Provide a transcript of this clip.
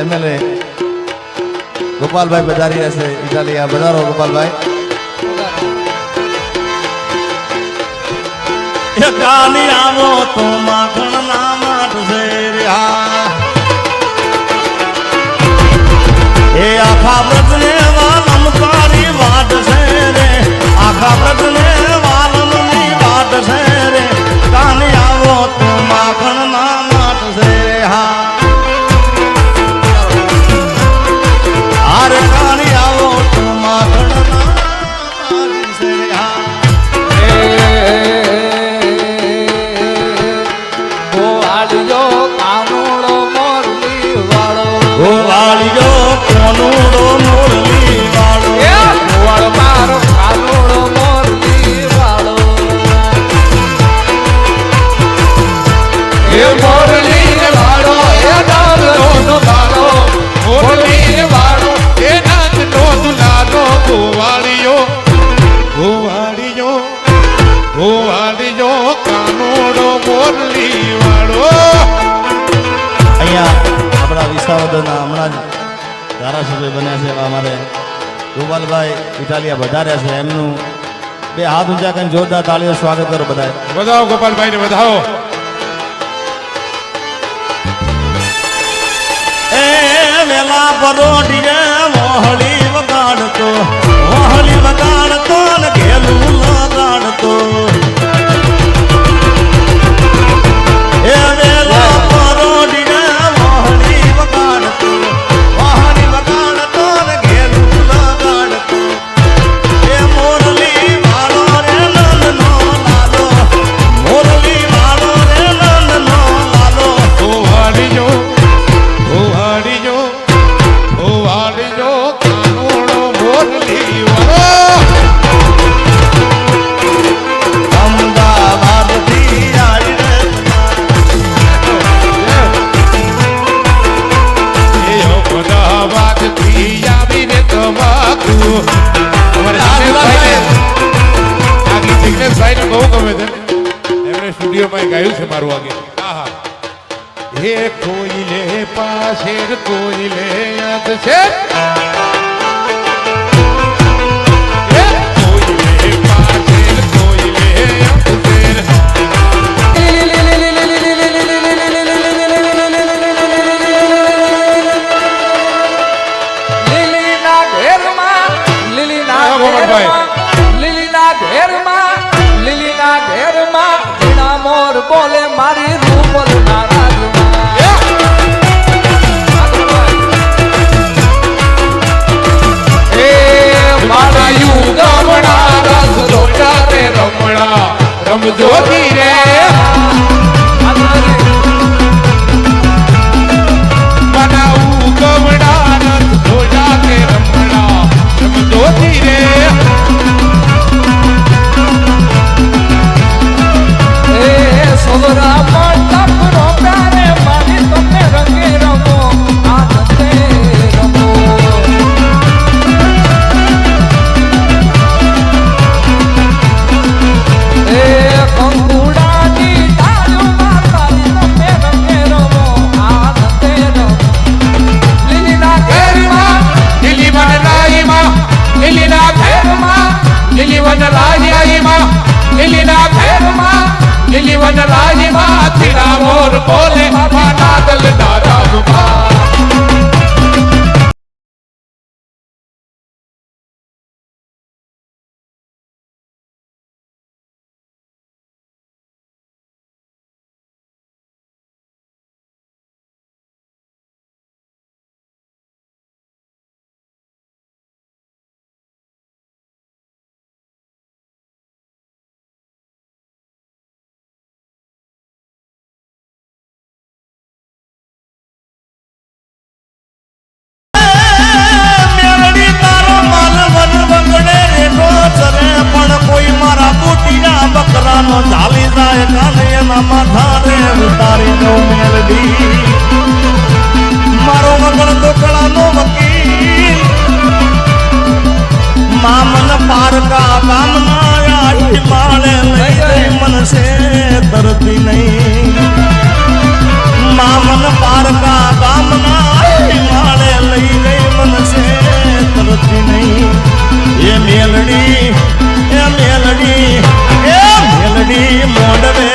MLA ગોપાલભાઈ બજારી રહેશે Italy આ બજારો ગોપાલભાઈ. કાલી આવો તો માખણ ના માટશે વિસાવદરના હમણાં જ ધારાસભ્ય બન્યા છે અમારે ગોપાલભાઈ ઇટાલિયા વધાર્યા છે. એમનું બે હાથ ઊંચા કરીને જોરદાર તાળીઓ સ્વાગત કરો બધા વધાવો ગોપાલભાઈને વધાવો. વેલા પરોઢીએ એમણે સ્ટુડિયોમાં ગાયું છે મારું આગે. આહા. હે કોઈલે પાછે કોઈલે યાદ છે? ಇಲ್ಲಿನ ಭೇರುಮ ಇಲ್ಲಿವನ ರಾಜಿಮ ತಿರ ಮೋರ್ಪ ના માથાને ઉતારી નો મેલડી મારો મગર તો કળાનો વકીલ મામન પારકા કામના આઠી માળે લઈ મનસે તરતી નહીં. મામન પારકા કામના આઠી માળે લઈ ગઈ મનસે તરતી નહીં. એ મેલડી એ મેલડી એ મેલડી મોડવે